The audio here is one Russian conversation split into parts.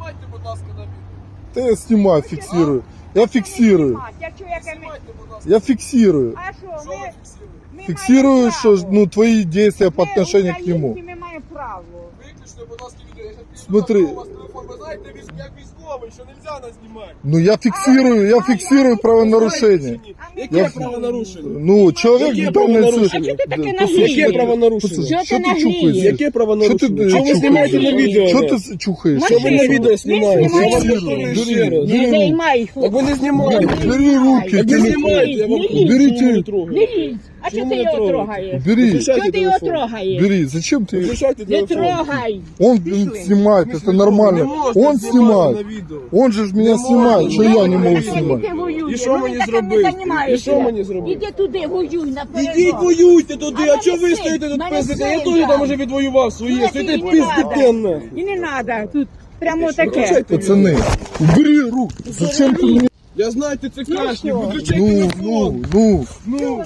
Знімайте, будь ласка, на відео. Да я снимаю, фиксирую. Я фиксирую. Я чую, яке ми... Знімайте, будь ласка. Я фиксирую. А що, Що ви ми... фіксуєте? ми Фиксирую, маємо что право. ну твои действия по Ми отношению к нему. українці, Ми маємо право. Виключте, будь ласка, відео. Я щас Смотри. підійду, у вас телефон. Ви знаєте, військ- як військовий, що нельзя нас знімати. Ну я фиксирую, я фиксирую правонарушение. Яке Я- правонарушення? Ну, человек Яке в данной правонарушення? случае. А чого ти таке Да, наглієш? Яке правонарушення? Послушай, Чого Что ти ты наглієш? чухаешь? Яке Что правонарушення? ты Що ви знімаєте на відео? Что да? ты чухаешь? Що ви на Машину. відео знімаєте? Ми Я вас знімаємо. повторюю Бери, ще раз. бери. Не займай, Так ви не знімаєте. Бери руки, Так ви телефон. знімаєте, я вам Не кажу. Берите. Чому ви трогаєте? Не лізь. А Чому чого ти не його трогаєте? трогаєш? Бери, Виключайте Чого ти його телефон. трогаєш? бери. Зачем ты? Виключайте Не телефон. трогай. Он блин, снимает, это Не нормально. можете Он знімати снимает. на відео. Он же ж меня Не снимает, можна. что я не Ну, могу ви снимать. Ти воюєш. І що Ну, мені ти таким зробити? не займаєшся. І що мені зробити? Іди туди, воюй на Ідіть воюйте туди, А а чого ви мене стоїте син, тут мене пиздите? Я син теж там там. уже відвоював своє. Ну, Стоїте і не пиздите надо. нахуй. І не треба. Тут прямо таке. Виключайте Пацаны, убери руку. Зачем ты мне? Я знаю, ти це кашник, що? виключай Ну, телефон. ну, ну. Ну,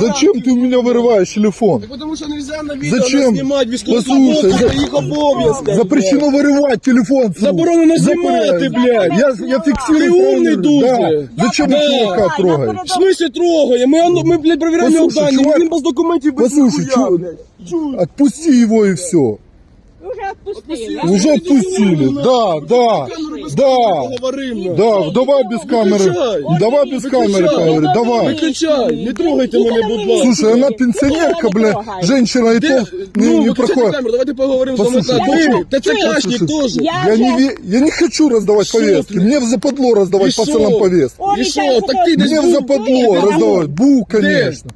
Зачем ты у меня вырываешь телефон? Так тому що нельзя на відео Зачем? не знімати Послухай, військовослужбовців, за- це їх обов'язки. Запрещено вырывать телефон. фу. Заборонено знімати, Запрещено. блядь. Я, я фиксирую. Ты умный правильно. дуже. Да. Зачем Да. ты чувака Я трогаешь? передав- В смысле трогає? Ми, оно- ми блядь, перевіряємо його Послушай, дані, чувак, він без документів, без Послушай, ніхуя, чу- блядь. Чу- Отпусти его и все. Вже відпустили. Отпусти. Уже отпустили. Да, да, да. Поговоримо. Да, давай без камеры. Выключай. Давай без Выключай. камеры поговорить. Давай. Виключай, не трогайте мене, будь ласка. Слушай, она пенсионерка, бля, женщина и Де- то не, ну, не виключайте проходит. камеру, давайте поговоримо з вами Послушай, так. ты- Ви- Та це ты- кашник Послушай, теж. Я Я же- не, ве- я не хочу раздавать Шо повестки. ты? Мне в западло раздавать И пацанам шо? повестки. О, І Віталій, що, так ти десь Мне в був? западло Ты раздавать. Бу, конечно.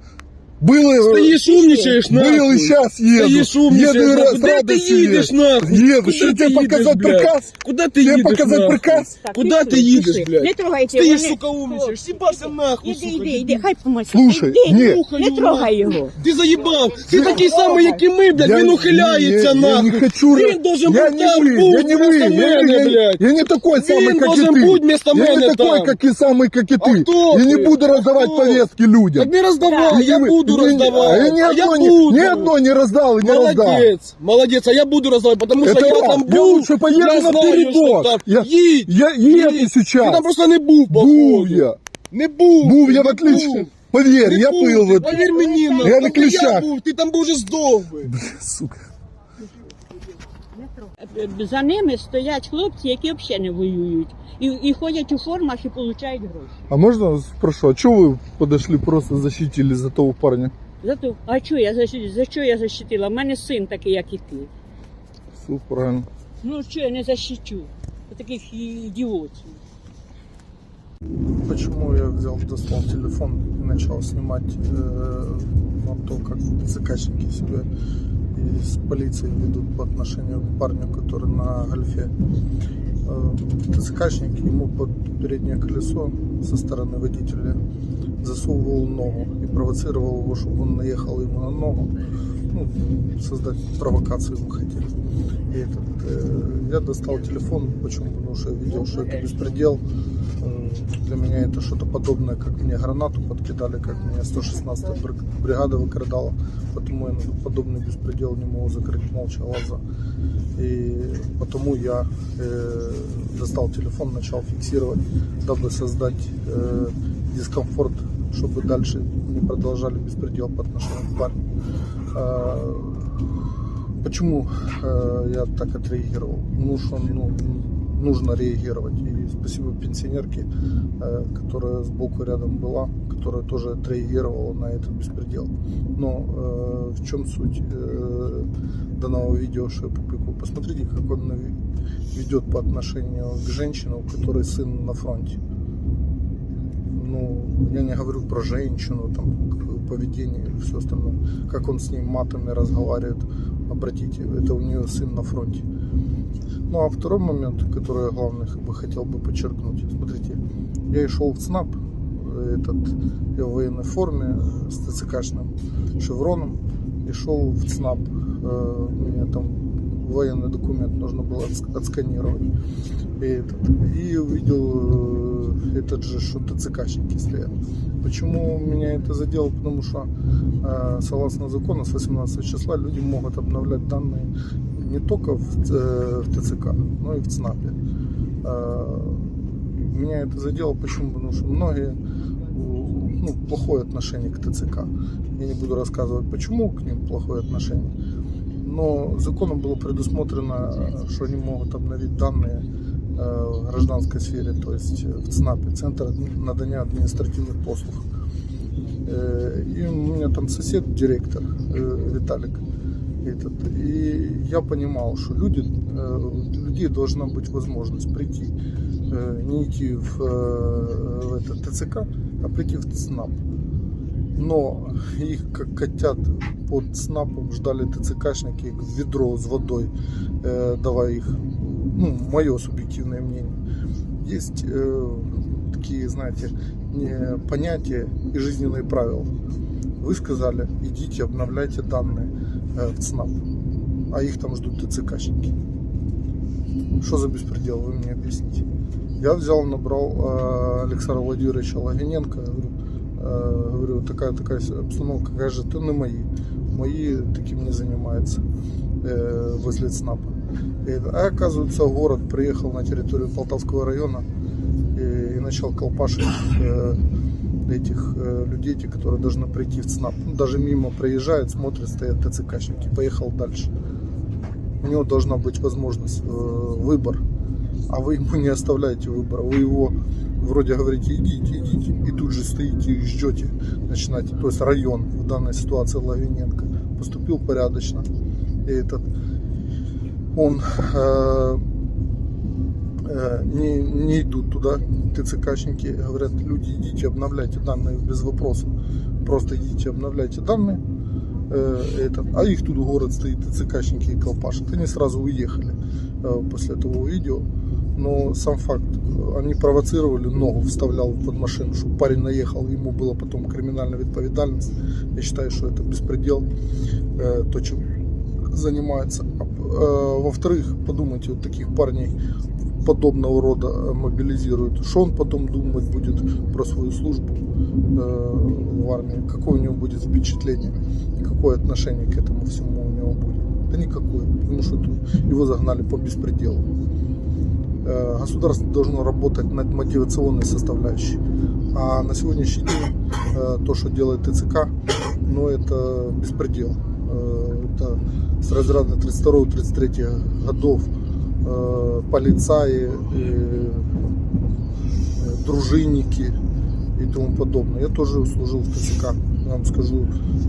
Было, Стоїш умничаєш, нахуй. был и сейчас еду. Стоїш умничаєш, Еду и нахуй. раз Куди ти радостью їдеш, еду. нахуй? Еду. Куди Что ти тебе їдеш, показать блядь? приказ? Куди ти Тебе їдеш, показать нахуй? приказ? Так, Куди пішли, ти їдеш, пішли. блядь? Не трогайте Стоїш, його. сука, умничаєш, сібався нахуй, Іди, сука. іди, іди, хай помочь. Слушай, Іди, ні. Слухай, Не ну, трогай його. Ти заїбав! Ти такий самий, як і ми, блядь, Я- він ухиляється, я, я нахуй! не хочу... Він должен я бути не там, вы, будь, я не вы, вместо я, мене, я- блядь! я не такой самый, Він как и должен ты. бути вместо я мене не такой, там. как и самый, как и А ты. хто я не ти? буду А раздавать хто? повестки людям. Так не роздавай, я Не- буду не- роздавати! А я ни А одно, я не, буду! ни одно не раздал и не раздал. Молодець, молодець, а я буду роздавати, потому що Это я да, там я був, лучше поеду я на знаю, передок. що там. Я- Їдь, Я еду їдь. сейчас. Ти там просто не був, Був походу. я. Не був. Був я в не отлично. був. Поверь, Не я був был ти, в Повір мені, нахуй. Я на Там, де ключах. був, ти там був вже здох би. Сука. За ними стоять хлопці, які взагалі не воюють. І, і ходять у формах і отримують гроші. А можно спрошу, а что вы подошли просто защитили за того парня? Зато, а що я защитила? За що я защитила? У мене син такий, як і ти. Все правильно. Ну що я не защищу? Таких ідіотів. Почему я взял, достал телефон и начал снимать э, ну, то, как заказчики себя из полиции ведут по отношению к парню, который на гольфе. Э, заказчик ему под переднее колесо со стороны водителя засовывал ногу и провоцировал его, чтобы он наехал ему на ногу. Ну, создать провокацию мы хотели. И этот, э, я достал телефон, почему? Потому что я видел, что это беспредел. Э, Для меня это что-то подобное, как мне гранату подкидали, как мне 116 бригада выкрадала. Потому я на подобный беспредел не могу закрыть молча глаза. И потому я э, достал телефон, начал фиксировать, дабы создать э, дискомфорт, чтобы дальше не продолжали беспредел по отношению к парню. А, Почему э, я так отреагировал? Ну, что ну, нужно реагировать. И спасибо пенсионерке, э, которая сбоку рядом была, которая тоже отреагировала на этот беспредел. Но э, в чем суть э, данного видео, что я публикую? Посмотрите, как он ведет по отношению к женщине, у которой сын на фронте. Ну, я не говорю про женщину, там, поведение или все остальное. Как он с ней матами разговаривает, обратите, это у нее сын на фронте. Ну, а второй момент, который я главный бы хотел бы подчеркнуть. Смотрите, я и шел в ЦНАП, этот, я в военной форме с ТЦКшным шевроном, и шел в ЦНАП, э, мне там военный документ нужно было отс- отсканировать. И, этот, и увидел э, этот же, что ТЦКшники стоят. Почему меня это задело? Потому что э, согласно закону с 18 числа люди могут обновлять данные не только в, э, в ТЦК, но и в ЦНАПе. Э, Меня это задело, почему? Потому что многие ну, плохое отношение к ТЦК. Я не буду рассказывать, почему к ним плохое отношение. Но законом было предусмотрено, что они могут обновить данные э, в гражданской сфере, то есть в ЦНАПе, Центр надання административных послуг. И у меня там сосед, директор Виталик. Этот, и я понимал, что люди, э, людей должна быть возможность прийти, э, не идти в, э, в это ТЦК, а прийти в ЦНАП. Но их как котят под ЦНАПом ждали ТЦКшники как ведро с водой, давая их, ну, мое субъективное мнение. Есть такие, знаете, понятия и жизненные правила. Вы сказали, идите, обновляйте данные в ЦНАП, а их там ждут ТЦКшники. Что за беспредел, вы мне объясните. Я взял, набрал э, Александра Владимировича Логиненко, говорю, э, говорю, такая такая обстановка, каже, ты не мои, мои таким не занимаются э, возле ЦНАПа. А оказывается, город приехал на территорию Полтавского района и, и начал колпашить э, этих э, людей, те, которые должны прийти в ЦНАП. Ну, даже мимо проезжают, смотрят, стоят ТЦКшники. Поехал дальше. У него должна быть возможность, э, выбор. А вы ему не оставляете выбора. Вы его вроде говорите, идите, идите. И тут же стоите и ждете. Начинаете. То есть район в данной ситуации Лавиненко поступил порядочно. И этот он э, не, не идут туда, ТЦКшники, говорят, люди, идите, обновляйте данные без вопросов. Просто идите, обновляйте данные. Э, этот, а их тут город стоит, ТЦКшники и колпашат. Они сразу уехали э, после этого видео. Но сам факт, э, они провоцировали, ногу вставлял под машину, чтобы парень наехал, ему было потом криминальная ответственность. Я считаю, что это беспредел, э, то, чем занимается. А, э, Во-вторых, подумайте, вот таких парней подобного рода э, мобилизируют. Что он потом думать будет про свою службу э, в армии? Какое у него будет впечатление? Какое отношение к этому всему у него будет? Да никакое, потому что его загнали по беспределу. Э, Государство должно работать над мотивационной составляющей. А на сегодняшний день то, что делает ТЦК, ну это беспредел. Это с разряда 32-33 годов полицаи, э, э, дружинники и тому подобное. Я тоже служил в ТЦК, я вам скажу,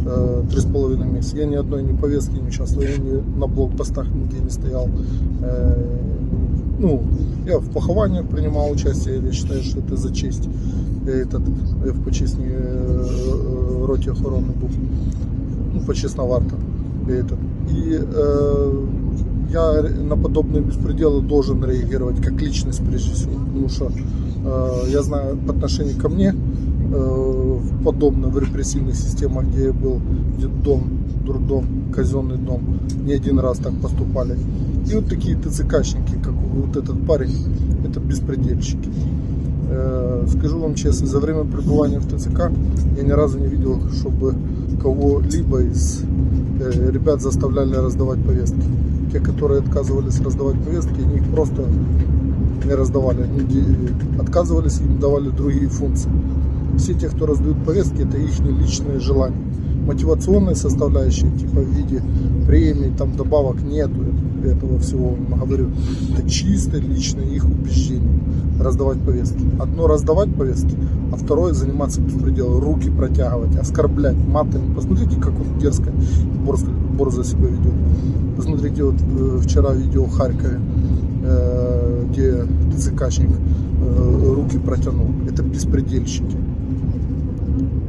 э, три с половиной месяца. Я ни одной ни повестки не участвовал, я ни на блокпостах нигде не стоял. Э, Ну, я в похованиях принимал участие, я считаю, что это за честь. Я, этот, я в почесній роті охорони був, ну, почесна варта. И этот. И э, я на подобные беспределы должен реагировать как личность прежде всего, потому что э, я знаю по отношению ко мне э, подобно в репрессивных системах, где я был, дом, дурдом, казенный дом, не один раз так поступали. И вот такие ТЦКшники, как вот этот парень, это беспредельщики. Э, Скажу вам честно, за время пребывания в ТЦК я ни разу не видел, чтобы кого-либо из э, ребят заставляли раздавать повестки. Те, которые отказывались раздавать повестки, они их просто не раздавали. Они отказывались, им давали другие функции. Все те, кто раздают повестки, это их личные желания. Мотивационной составляющей, типа в виде премий, там добавок нету этого всего, говорю. Это чисто личное их убеждение раздавать повестки. Одно раздавать повестки, а второе заниматься беспределом, руки протягивать, оскорблять матами. Посмотрите, как он дерзко борзо, борзо себя ведет. Посмотрите, вот э, вчера видео в Харькове, э, где ТЦКшник э, руки протянул. Это беспредельщики.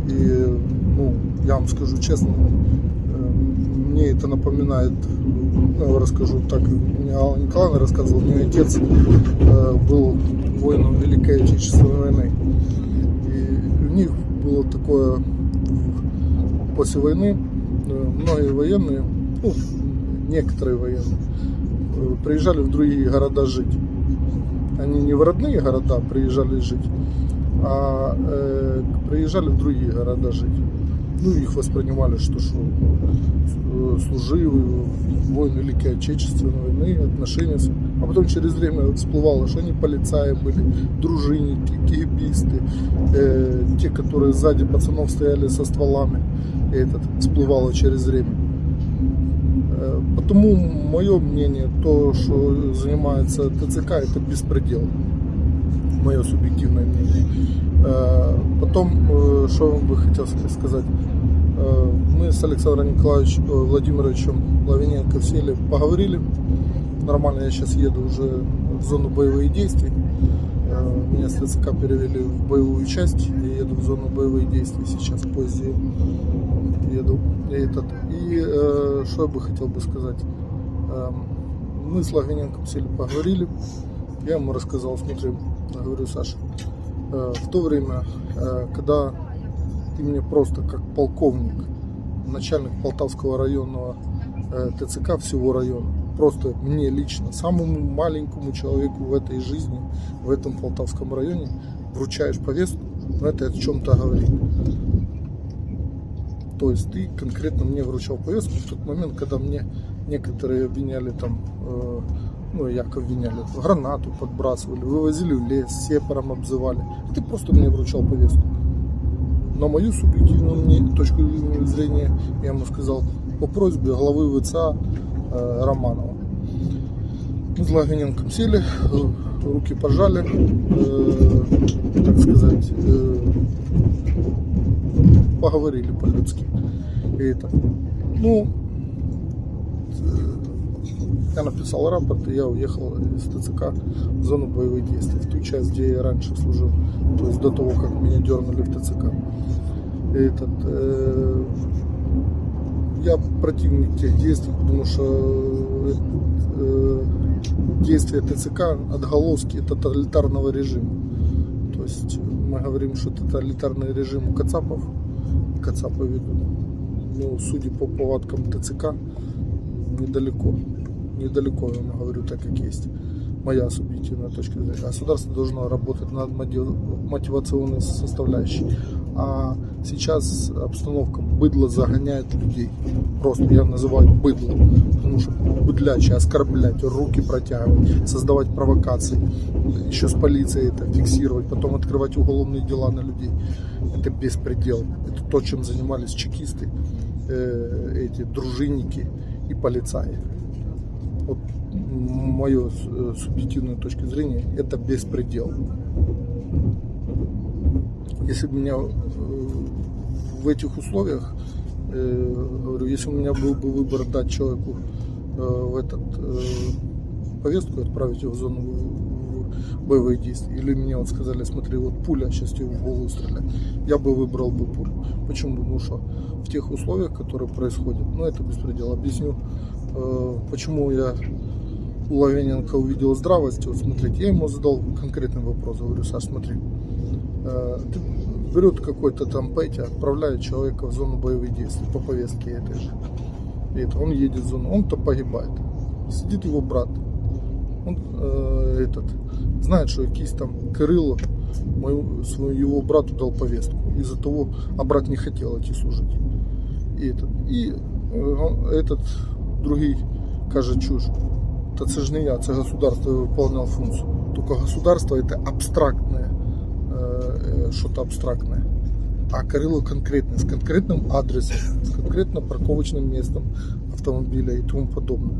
И, ну, я вам скажу честно, мне это напоминает, ну, расскажу так, мне Алла Николаевна рассказывала, мне отец э, был воином Великой Отечественной войны. И у них было такое после войны, э, многие военные, ну, некоторые военные, э, приезжали в другие города жить. Они не в родные города приезжали жить, а э, приезжали в другие города жить. Ну, их воспринимали, что, что э, служил в войны Великой Отечественной войны, отношения. А потом через время всплывало, что они полицаи были, дружинники, кигибисты, э, те, которые сзади пацанов стояли со стволами. И этот всплывало через время. Э, Потому мое мнение, то, что занимается ТЦК, это беспредел. Мое субъективное мнение. Э, Потом, э, что бы хотел сказать. Э, Мы с Александром Николаевичем э, Владимировичем Лавиненко сели, поговорили. Нормально, я сейчас еду уже в зону боевых действий. Э, Меня с ТЦК перевели в боевую часть. Я еду в зону боевых действий сейчас позже еду. И, этот, и э, что я бы хотел бы сказать. Эм, мы с Лавиненком сели, поговорили. Я ему рассказал, смотри, говорю, Саша, э, в то время, э, когда ты мне просто как полковник, начальник Полтавского районного э, ТЦК всего района, просто мне лично, самому маленькому человеку в этой жизни, в этом Полтавском районе, вручаешь повестку, ну это о чем-то говорит. То есть ты конкретно мне вручал повестку в тот момент, когда мне некоторые обвиняли там, э, ну якобы обвиняли, гранату подбрасывали, вывозили в лес, сепаром обзывали. Ты просто мне вручал повестку. На мою субъективную точку зрения, я ему сказал, по просьбе главы ВЦА Романова. Мы с Лаганенком сели, руки пожали, так сказать, поговорили по-людски. И это, ну, э, я написал рапорт, и я уехал из ТЦК в зону боевых действий, в ту часть, где я раньше служил, то есть до того, как меня дернули в ТЦК. И Этот, э, я противник тех действий, потому что э, действия ТЦК отголоски тоталитарного режима. То есть мы говорим, что тоталитарный режим у Кацапов, Кацапы ведут, ну, судя по повадкам ТЦК, недалеко. Недалеко, я вам говорю так, как есть. Моя субъективная точка зрения. Государство должно работать над мотив- мотивационной составляющей. А сейчас обстановка быдло загоняет людей. Просто я называю быдло. Потому что быдлячие, оскорблять, руки протягивать, создавать провокации. Еще с полицией это фиксировать, потом открывать уголовные дела на людей. Это беспредел. Это то, чем занимались чекисты, э, эти дружинники и полицаи. Вот мою э, субъективную точку зрения, это беспредел. Если бы меня э, в этих условиях, э, говорю, если у меня был бы выбор дать человеку э, в этот повестку, отправить его в зону боевых действий, или мне вот сказали, смотри, вот пуля, сейчас тебе в голову стреляет, я бы выбрал бы пулю. Почему? Потому что в тех условиях, которые происходят, ну это беспредел. Объясню, почему я у Лавененко увидел здравость. Вот смотрите, я ему задал конкретный вопрос. Говорю, Саш, смотри, ты берет какой-то там Петя, отправляет человека в зону боевых действий по повестке этой же. И это, он едет в зону, он-то погибает. Сидит его брат. Он э, этот знает, что якийсь там Кирило мою, его брату дал повестку. Из-за того, а брат не хотел идти служить. І, этот, е, он- этот другий каже чушь. Та це ж не я, це государство выполнял функцию. Только государство это абстрактное, э, э, что-то абстрактное. А Кирило конкретно, с конкретным адресом, с конкретно парковочным местом автомобиля и тому подобное.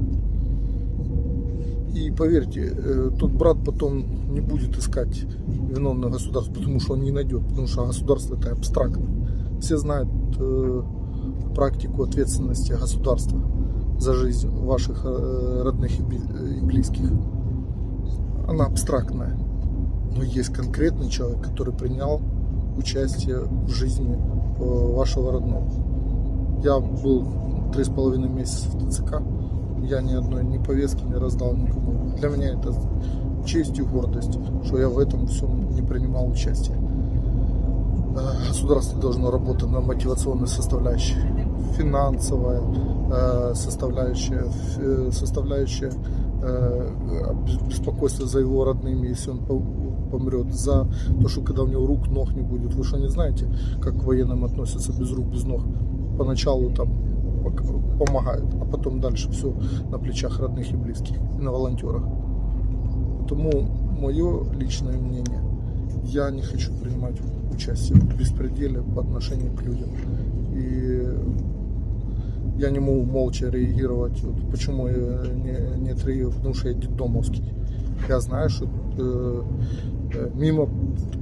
И поверьте, э, тот брат потом не будет искать виновное государство, потому что он не найдет, потому что государство это абстрактно. Все знают э, практику ответственности государства за жизнь ваших э, родных и близких. Она абстрактная. Но есть конкретный человек, который принял участие в жизни э, вашего родного. Я был три с половиной месяца в ТЦК. Я ни одной ни повестки не раздал никому. Для меня это честь и гордость, что я в этом всем не принимал участие. Э, Государство должно работать на мотивационной составляющей. Финансовая э, составляющая, составляющая беспокойство за его родными, если он помрет, за то, что когда у него рук, ног не будет. Вы что не знаете, как к военным относятся без рук, без ног? Поначалу там помогают, а потом дальше все на плечах родных и близких, и на волонтерах. Тому мое личное мнение, я не хочу принимать участие в беспределе по отношению к людям. И я не могу молча реагировать. Вот почему я не, не отреагирую? Потому что я детдомовский. Я знаю, что э, мимо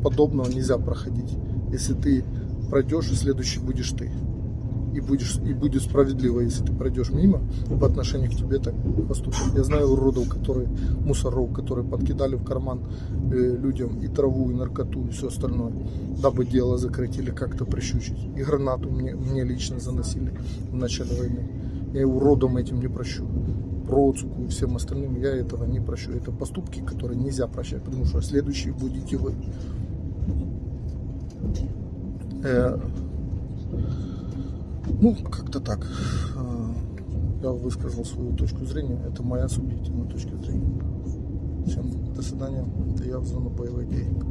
подобного нельзя проходить. Если ты пройдешь, следующий будешь ты. И, будешь, и будет справедливо, если ты пройдешь мимо, по отношению к тебе так поступят. Я знаю уродов, которые, мусоров, которые подкидали в карман э, людям и траву, и наркоту, и все остальное, дабы дело закрыть или как-то прищучить. И гранату мне, мне лично заносили в начале войны. Я и уродам этим не прощу. Процуку и всем остальным я этого не прощу. Это поступки, которые нельзя прощать, потому что следующие будете вы. Э, ну, как-то так. Э, Я высказал свою точку зрения. Это моя субъективная точка зрения. Всем до свидания. Это я в зону боевых действий.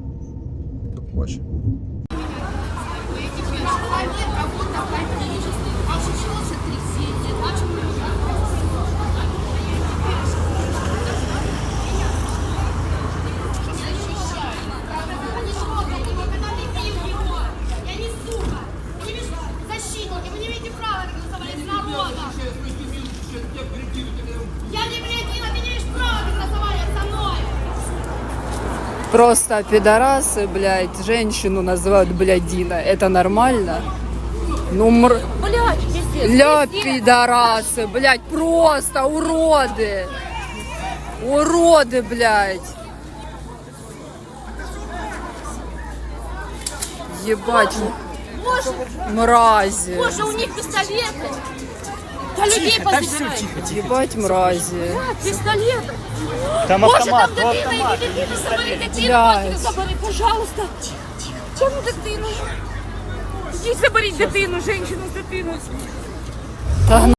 До побачення. Просто пидорасы, блядь, женщину называют блядина. Это нормально? Ну, мр... Блядь, пиздец. Ля, пидорасы, блядь, просто уроды. Уроды, блядь. Ебать, Боже, мрази. боже, у них пистолеты. Я людей позабираю. Ебать, мрази. Пистолеты. Там Боже, автомат, там то дитина, автомат. іди дитину забери, дитину Блядь. матір забери, пожалуйста. Чому дитину? Ідіть заберіть дитину, жінку з дитиною. Та